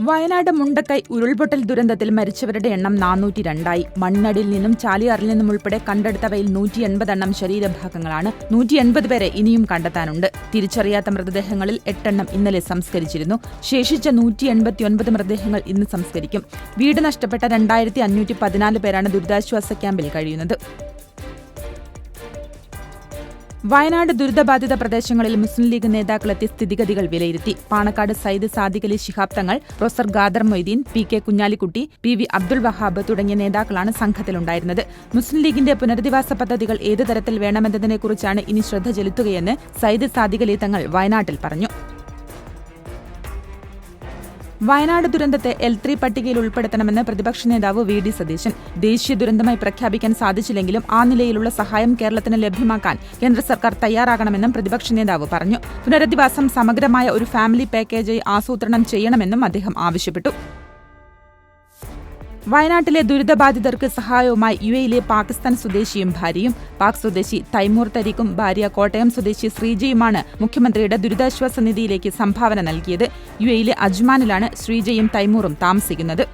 വയനാട് മുണ്ടക്കൈ ഉരുൾപൊട്ടൽ ദുരന്തത്തിൽ മരിച്ചവരുടെ എണ്ണം നാനൂറ്റി രണ്ടായി മണ്ണടിയിൽ നിന്നും ചാലിയാറിൽ നിന്നും ഉൾപ്പെടെ കണ്ടെടുത്തവയിൽ നൂറ്റി എൺപതെണ്ണം ശരീരഭാഗങ്ങളാണ്. നൂറ്റി എൺപത് പേരെ ഇനിയും കണ്ടെത്താനുണ്ട്. തിരിച്ചറിയാത്ത മൃതദേഹങ്ങളിൽ എട്ടെണ്ണം ഇന്നലെ സംസ്കരിച്ചിരുന്നു. ശേഷിച്ച നൂറ്റി എൺപത്തിയൊൻപത് മൃതദേഹങ്ങൾ ഇന്ന് സംസ്കരിക്കും. വീട് നഷ്ടപ്പെട്ട രണ്ടായിരത്തി അഞ്ഞൂറ്റി പതിനാല് പേരാണ് ദുരിതാശ്വാസ ക്യാമ്പിൽ കഴിയുന്നത്. വയനാട് ദുരിതബാധിത പ്രദേശങ്ങളിൽ മുസ്ലിം ലീഗ് നേതാക്കളെത്തി സ്ഥിതിഗതികൾ വിലയിരുത്തി. Panakkad Sayyid Sadiq Ali Shihab Thangal professor Khader Moideen P K Kunhalikutty P V Abdul Wahab തുടങ്ങിയ നേതാക്കളാണ് സംഘത്തിലുണ്ടായിരുന്നത്. മുസ്ലിം ലീഗിന്റെ പുനരധിവാസ പദ്ധതികൾ ഏതു തരത്തിൽ വേണമെന്നതിനെക്കുറിച്ചാണ് ഇനി ശ്രദ്ധ ചെലുത്തുകയെന്ന് സയ്യിദ് സാദിഖ് അലി തങ്ങൾ വയനാട്ടിൽ പറഞ്ഞു. വയനാട് ദുരന്തത്തെ എൽ ത്രീ പട്ടികയിൽ ഉൾപ്പെടുത്തണമെന്ന് പ്രതിപക്ഷ നേതാവ് വി ഡി സതീശൻ. ദേശീയ ദുരന്തമായി പ്രഖ്യാപിക്കാൻ സാധിച്ചില്ലെങ്കിലും ആ നിലയിലുള്ള സഹായം കേരളത്തിന് ലഭ്യമാക്കാൻ കേന്ദ്ര സർക്കാർ തയ്യാറാകണമെന്നും പ്രതിപക്ഷ നേതാവ് പറഞ്ഞു. പുനരധിവാസം സമഗ്രമായ ഒരു ഫാമിലി പാക്കേജായി ആസൂത്രണം ചെയ്യണമെന്നും അദ്ദേഹം ആവശ്യപ്പെട്ടു. വയനാട്ടിലെ ദുരിതബാധിതർക്ക് സഹായവുമായി യു എയിലെ പാകിസ്ഥാൻ സ്വദേശിയും ഭാര്യയും പാക് സ്വദേശി തൈമൂർ തരീഖും ഭാര്യ കോട്ടയം സ്വദേശി ശ്രീജയുമാണ് മുഖ്യമന്ത്രിയുടെ ദുരിതാശ്വാസ നിധിയിലേക്ക് സംഭാവന നൽകിയത്. യു എയിലെ അജ്മാനിലാണ് ശ്രീജയും തൈമൂറും താമസിക്കുന്നത്.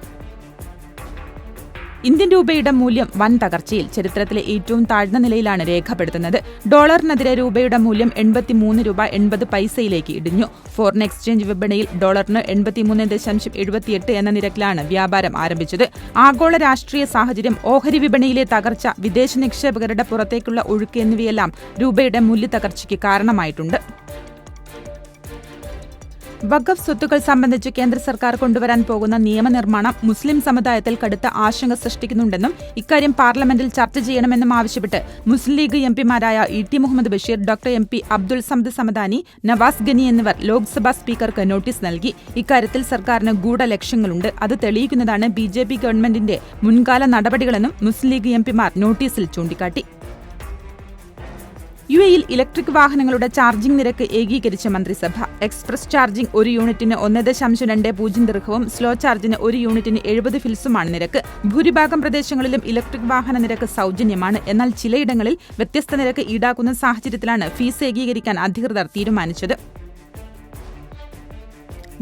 ഇന്ത്യൻ രൂപയുടെ മൂല്യം വൻ തകർച്ചയിൽ ചരിത്രത്തിലെ ഏറ്റവും താഴ്ന്ന നിലയിലാണ് രേഖപ്പെടുത്തുന്നത്. ഡോളറിനെതിരെ രൂപയുടെ മൂല്യം എൺപത്തിമൂന്ന് രൂപ എൺപത് പൈസയിലേക്ക് ഇടിഞ്ഞു. ഫോറിൻ എക്സ്ചേഞ്ച് വിപണിയിൽ ഡോളറിന് എൺപത്തിമൂന്ന് ദശാംശം എഴുപത്തിയെട്ട് എന്ന നിരക്കിലാണ് വ്യാപാരം ആരംഭിച്ചത്. ആഗോള രാഷ്ട്രീയ സാഹചര്യം ഓഹരി വിപണിയിലെ തകർച്ച വിദേശ നിക്ഷേപകരുടെ പുറത്തേക്കുള്ള ഒഴുക്ക് എന്നിവയെല്ലാം രൂപയുടെ മൂല്യത്തകർച്ചയ്ക്ക് കാരണമായിട്ടുണ്ട്. വഖഫ് സ്വത്തുക്കൾ സംബന്ധിച്ച് കേന്ദ്ര സർക്കാർ കൊണ്ടുവരാൻ പോകുന്ന നിയമനിർമ്മാണം മുസ്ലിം സമുദായത്തിൽ കടുത്ത ആശങ്ക സൃഷ്ടിക്കുന്നുണ്ടെന്നും ഇക്കാര്യം പാർലമെന്റിൽ ചർച്ച ചെയ്യണമെന്നും ആവശ്യപ്പെട്ട് Muslim League എംപിമാരായ E T Muhammad Basheer doctor M P Abdul Samad Samadani Navas Gani എന്നിവർ ലോക്സഭാ സ്പീക്കർക്ക് നോട്ടീസ് നൽകി. ഇക്കാര്യത്തിൽ സർക്കാരിന് ഗൂഢ ലക്ഷ്യങ്ങളുണ്ട് അത് തെളിയിക്കുന്നതാണ് ബി ജെ പി ഗവൺമെന്റിന്റെ മുൻകാല നടപടികളെന്നും മുസ്ലിം ലീഗ് എംപിമാർ നോട്ടീസിൽ ചൂണ്ടിക്കാട്ടി. യു എയിൽ ഇലക്ട്രിക് വാഹനങ്ങളുടെ ചാർജിംഗ് നിരക്ക് ഏകീകരിച്ച മന്ത്രിസഭ. എക്സ്പ്രസ് ചാർജിംഗ് ഒരു യൂണിറ്റിന് ഒന്ന് ദശാംശം രണ്ട് പൂജ്യം ദീർഘവും സ്ലോ ചാർജിന് ഒരു യൂണിറ്റിന് എഴുപത് ഫിൽസുമാണ് നിരക്ക്. ഭൂരിഭാഗം പ്രദേശങ്ങളിലും ഇലക്ട്രിക് വാഹന നിരക്ക് സൗജന്യമാണ്. എന്നാൽ ചിലയിടങ്ങളിൽ വ്യത്യസ്ത നിരക്ക് ഈടാക്കുന്ന സാഹചര്യത്തിലാണ് ഫീസ് ഏകീകരിക്കാൻ അധികൃതർ തീരുമാനിച്ചത്.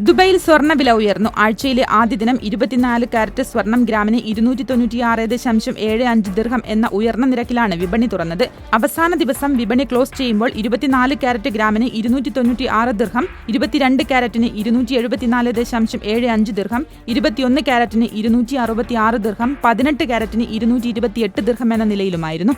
ദുബൈയിൽ സ്വർണവില ഉയർന്നു. ആഴ്ചയിലെ ആദ്യ ദിനം ഇരുപത്തിനാല് കാരറ്റ് സ്വർണം ഗ്രാമിന് ഇരുന്നൂറ്റി തൊണ്ണൂറ്റിയാറ് ദശാംശം ഏഴ് അഞ്ച് ദീർഘം എന്ന ഉയർന്ന നിരക്കിലാണ് വിപണി തുറന്നത്. അവസാന ദിവസം വിപണി ക്ലോസ് ചെയ്യുമ്പോൾ ഇരുപത്തിനാല് കാരറ്റ് ഗ്രാമിന് ഇരുന്നൂറ്റി തൊണ്ണൂറ്റി ആറ് ദീർഘം ഇരുപത്തിരണ്ട് കാരറ്റിന് ഇരുന്നൂറ്റി എഴുപത്തിനാല് ദശാംശം ഏഴ് അഞ്ച് ദീർഘം ഇരുപത്തിയൊന്ന് കാരറ്റിന് ഇരുന്നൂറ്റി അറുപത്തി ആറ് ദീർഘം പതിനെട്ട് കാരറ്റിന് ഇരുന്നൂറ്റി ഇരുപത്തിയെട്ട് ദീർഘം എന്ന നിലയിലുമായിരുന്നു.